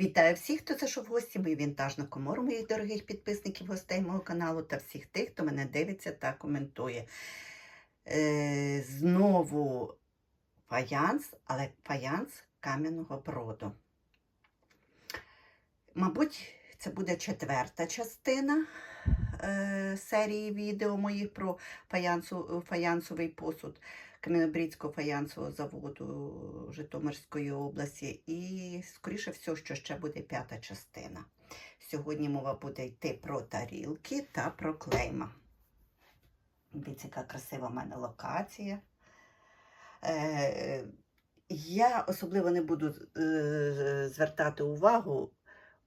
Вітаю всіх, хто зайшов в гості, мою вінтажну комору, моїх дорогих підписників, гостей мого каналу та всіх тих, хто мене дивиться та коментує. Е, знову фаянс, але фаянс кам'яного броду. Мабуть, це буде четверта частина серії відео моїх про фаянсу, фаянсовий посуд Кам'янобрідського фаянсового заводу Житомирської області. І, скоріше всього, що ще буде п'ята частина. Сьогодні мова буде йти про тарілки та про клейма. Дивіться, яка красива в мене локація. Е, я особливо не буду е, звертати увагу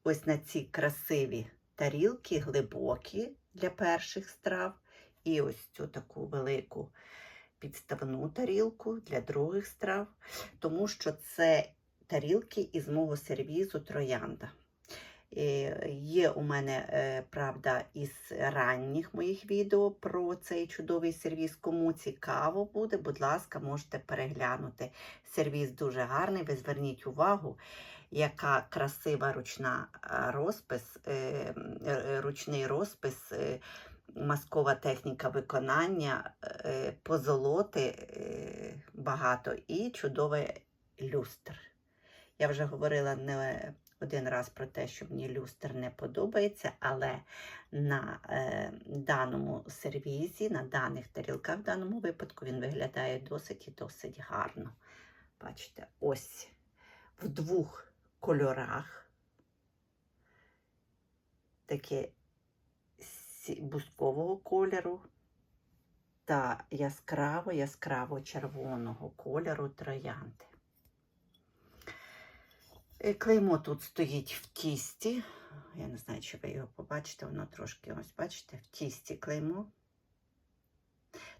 ось на ці красиві тарілки, глибокі для перших страв. І ось цю таку велику підставну тарілку для других страв, тому що це тарілки із мого сервізу Троянда. Е, Є у мене, е, правда, із ранніх моїх відео про цей чудовий сервіз. Кому цікаво буде, будь ласка, можете переглянути. Сервіз дуже гарний. Ви зверніть увагу, яка красива ручна розпис, е, е, ручний розпис, маскова техніка виконання, позолоти багато і чудовий люстр. Я вже говорила не один раз про те, що мені люстр не подобається, але на е, даному сервізі, на даних тарілках в даному випадку він виглядає досить і досить гарно. Бачите, ось в двох кольорах таке бускового кольору та яскраво-яскраво червоного кольору троянди. Е, Клеймо тут стоїть в тісті. Я не знаю, чи ви його побачите, воно трошки ось бачите, в тісті клеймо.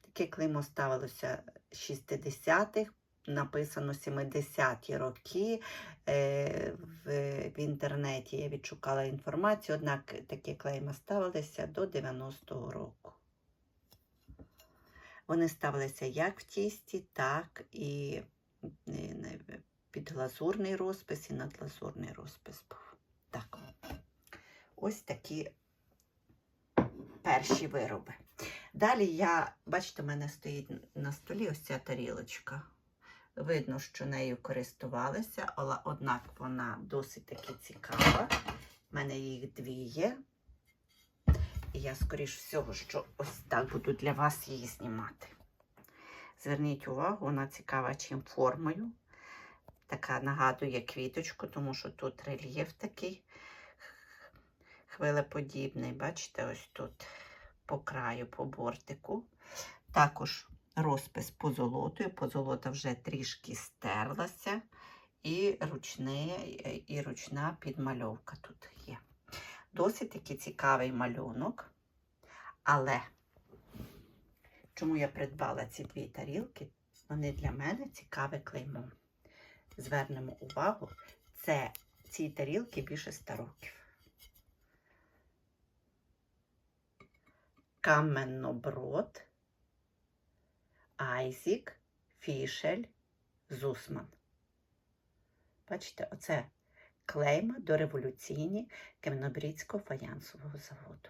Таке клеймо ставилося 60-х, написано 70-ті роки. Е, В, інтернеті я відшукала інформацію, однак такі клейма ставилися до 90-го року. Вони ставилися як в тісті, так і глазурний розпис і надглазурний розпис був. Так. Ось такі перші вироби. Далі я, бачите, у мене стоїть на столі ось ця тарілочка. Видно, що нею користувалися, але однак вона досить таки цікава. У мене їх дві є. І я, скоріш всього, що ось так буду для вас її знімати. Зверніть увагу, вона цікава чим формою. Така нагадує квіточку, тому що тут рельєф такий хвилеподібний. Бачите, ось тут по краю, по бортику. Також розпис позолотою. Позолота вже трішки стерлася. І, ручне, і ручна підмальовка тут є. Досить таки цікавий малюнок. Але чому я придбала ці дві тарілки? Вони для мене цікаве клеймо. Звернемо увагу, це ці тарілки більше 100 років. Каменноброд, Айзік, Фішель, Зусман. Бачите, оце клейма дореволюційні Кам'янобрідського фаянсового заводу.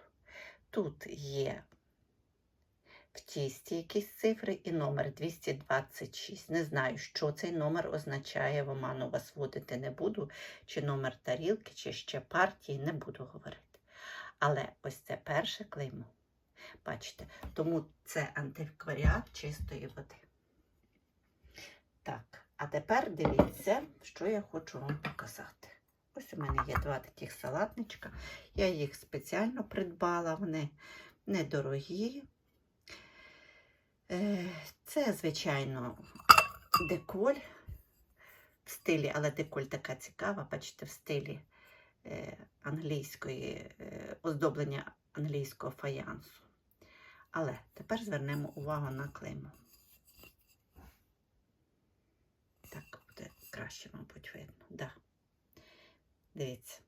Тут є в тісті якісь цифри і номер 226. Не знаю, що цей номер означає, в оману вас вводити не буду, чи номер тарілки, чи ще партії, не буду говорити. Але ось це перше клеймо. Бачите, тому це антикваріат чистої води. Так, а тепер дивіться, що я хочу вам показати. Ось у мене є два таких салатничка. Я їх спеціально придбала, вони недорогі. Е, Це, звичайно, деколь в стилі, але деколь така цікава, бачите, в стилі е, англійської, е, оздоблення англійського фаянсу. Але тепер звернемо увагу на клеймо. Так, буде краще, мабуть, видно. Да. Дивіться.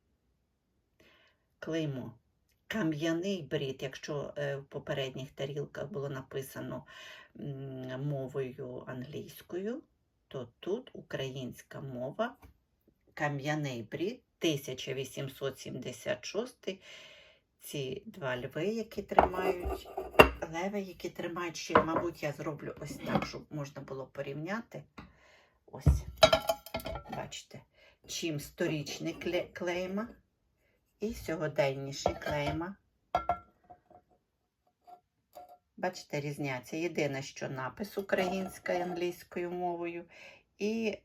Клеймо. Кам'яний брід, якщо е, в попередніх тарілках було написано мовою англійською, то тут українська мова, кам'яний брід 1876. Ці два льви, які тримають, леви, які тримають ще, мабуть, я зроблю ось так, щоб можна було порівняти. Ось, бачите, чим сторічний клейма і сьогоденніші клейма. Бачите, різняться. Єдине, що напис українською англійською мовою, і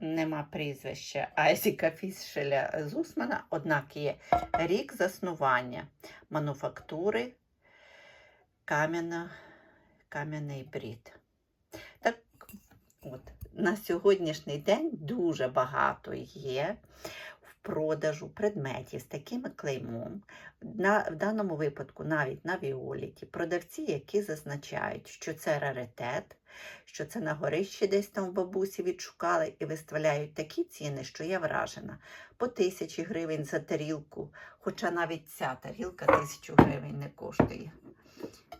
нема прізвища Айзіка Фішеля Зусмана, однак є рік заснування мануфактури кам'яна, кам'яний брід. Так от, на сьогоднішній день дуже багато є продажу предметів з такими клеймом. На, в даному випадку навіть на Віоліті продавці, які зазначають, що це раритет, що це на горищі десь там в бабусі відшукали і виставляють такі ціни, що я вражена. По тисячі гривень за тарілку, хоча навіть ця тарілка тисячу гривень не коштує.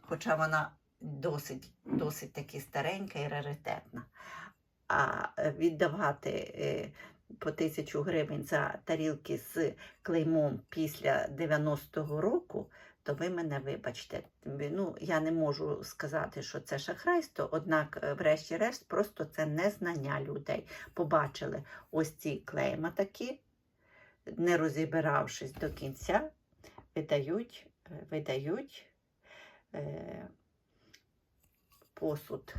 Хоча вона досить, досить таки старенька і раритетна. А е, віддавати е, по тисячу гривень за тарілки з клеймом після 90-го року, то ви мене вибачте. Ну, я не можу сказати, що це шахрайство, однак, е, врешті-решт, просто це незнання людей. Побачили ось ці клейма такі, не розібравшись до кінця, видають, е, видають е, посуд,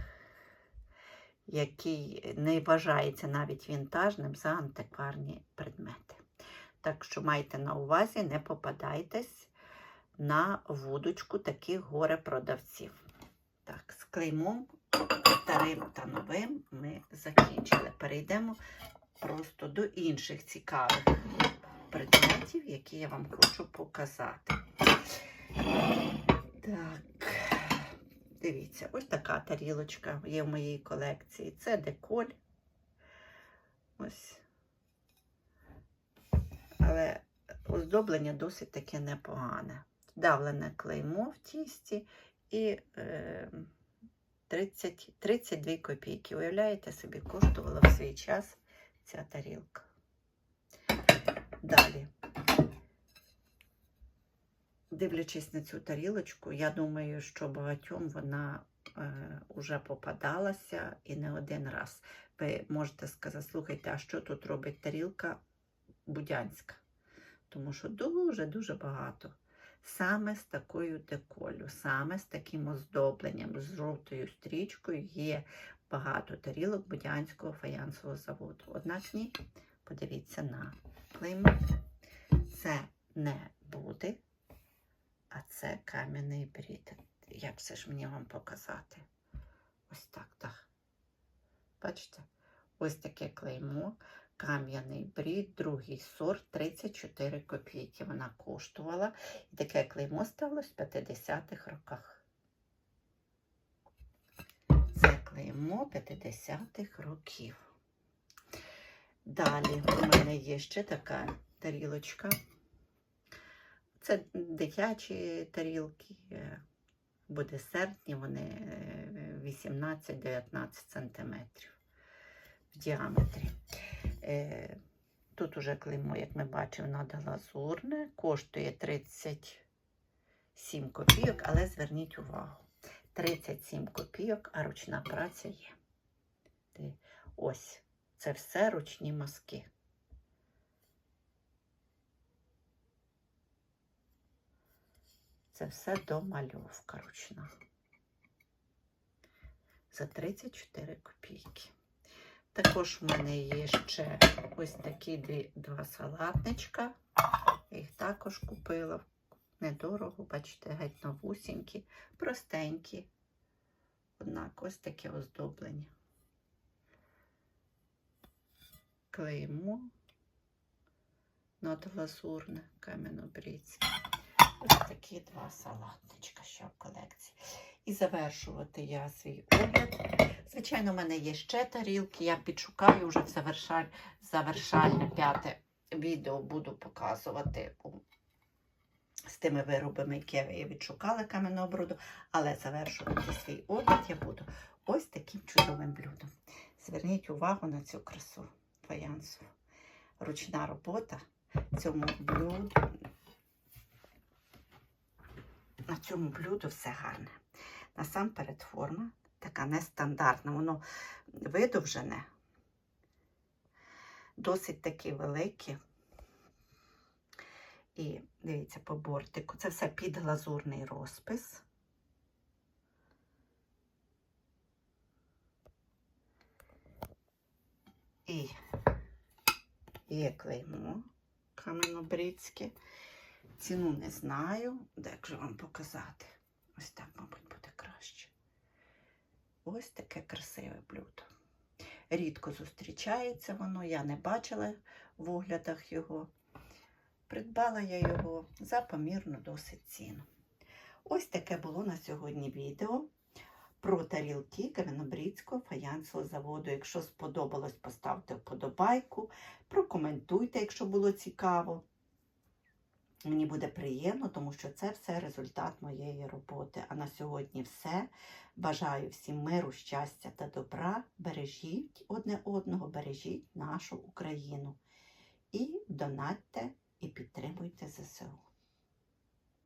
який не вважається навіть вінтажним за антикварні предмети. Так що майте на увазі, не попадайтесь на вудочку таких горе-продавців. Так, з клеймом старим та новим ми закінчили. Перейдемо просто до інших цікавих предметів, які я вам хочу показати. Так, дивіться, ось така тарілочка є в моїй колекції. Це деколь. Ось. Але оздоблення досить таке непогане. Давлене клеймо в тісті і е, 30, 32 копійки. Уявляєте собі, коштувала в свій час ця тарілка. Далі. Дивлячись на цю тарілочку, я думаю, що багатьом вона е, уже попадалася і не один раз. Ви можете сказати, слухайте, а що тут робить тарілка будянська? Тому що дуже-дуже багато. Саме з такою деколю, саме з таким оздобленням, з жовтою стрічкою є багато тарілок Будянського фаянсового заводу. Однак ні, подивіться на клеймо. Це не буде, а це кам'яний брід. Як це ж мені вам показати? Ось так, так. Бачите? Ось таке клеймо. Кам'яний брід, другий сорт, 34 копійки вона коштувала. І таке клеймо ставилось в 50-х роках. Це клеймо 50-х років. Далі у мене є ще така тарілочка. Це дитячі тарілки, е, бо десертні, вони е, 18-19 см в діаметрі. Е, Тут уже клеймо, як ми бачимо, надо лазурне, коштує 37 копійок, але зверніть увагу, 37 копійок, а ручна праця є. Ось, це все ручні мазки. Це все домальовка ручна. За 34 копійки. Також в мене є ще ось такі два салатничка. Я їх також купила. Недорого, бачите, геть новусінькі, простенькі. Однак ось таке оздоблення. Клеймо надлазурне кам'янобрідське. Ось такі два салатничка ще в колекції. І завершувати я свій огляд. Звичайно, в мене є ще тарілки. Я підшукаю вже в завершаль... завершальне п'яте відео буду показувати з тими виробами, які я відшукала кам'яного бруду. Але завершувати свій огляд я буду ось таким чудовим блюдом. Зверніть увагу на цю красу фаянсу. Ручна робота цьому блюду. На цьому блюду все гарне. Насамперед форма така нестандартна, воно видовжене, досить такі великі. І дивіться, по бортику. Це все під глазурний розпис. І є клеймо каменобрицьке. Ціну не знаю, як же вам показати. Ось так, мабуть, буде краще. Ось таке красиве блюдо. Рідко зустрічається воно, я не бачила в оглядах його. Придбала я його за помірну досить ціну. Ось таке було на сьогодні відео про тарілки Кам'янобрідського фаянсового заводу. Якщо сподобалось, поставте вподобайку, прокоментуйте, якщо було цікаво. Мені буде приємно, тому що це все результат моєї роботи. А на сьогодні все. Бажаю всім миру, щастя та добра. Бережіть одне одного, бережіть нашу Україну. І донатьте і підтримуйте ЗСУ.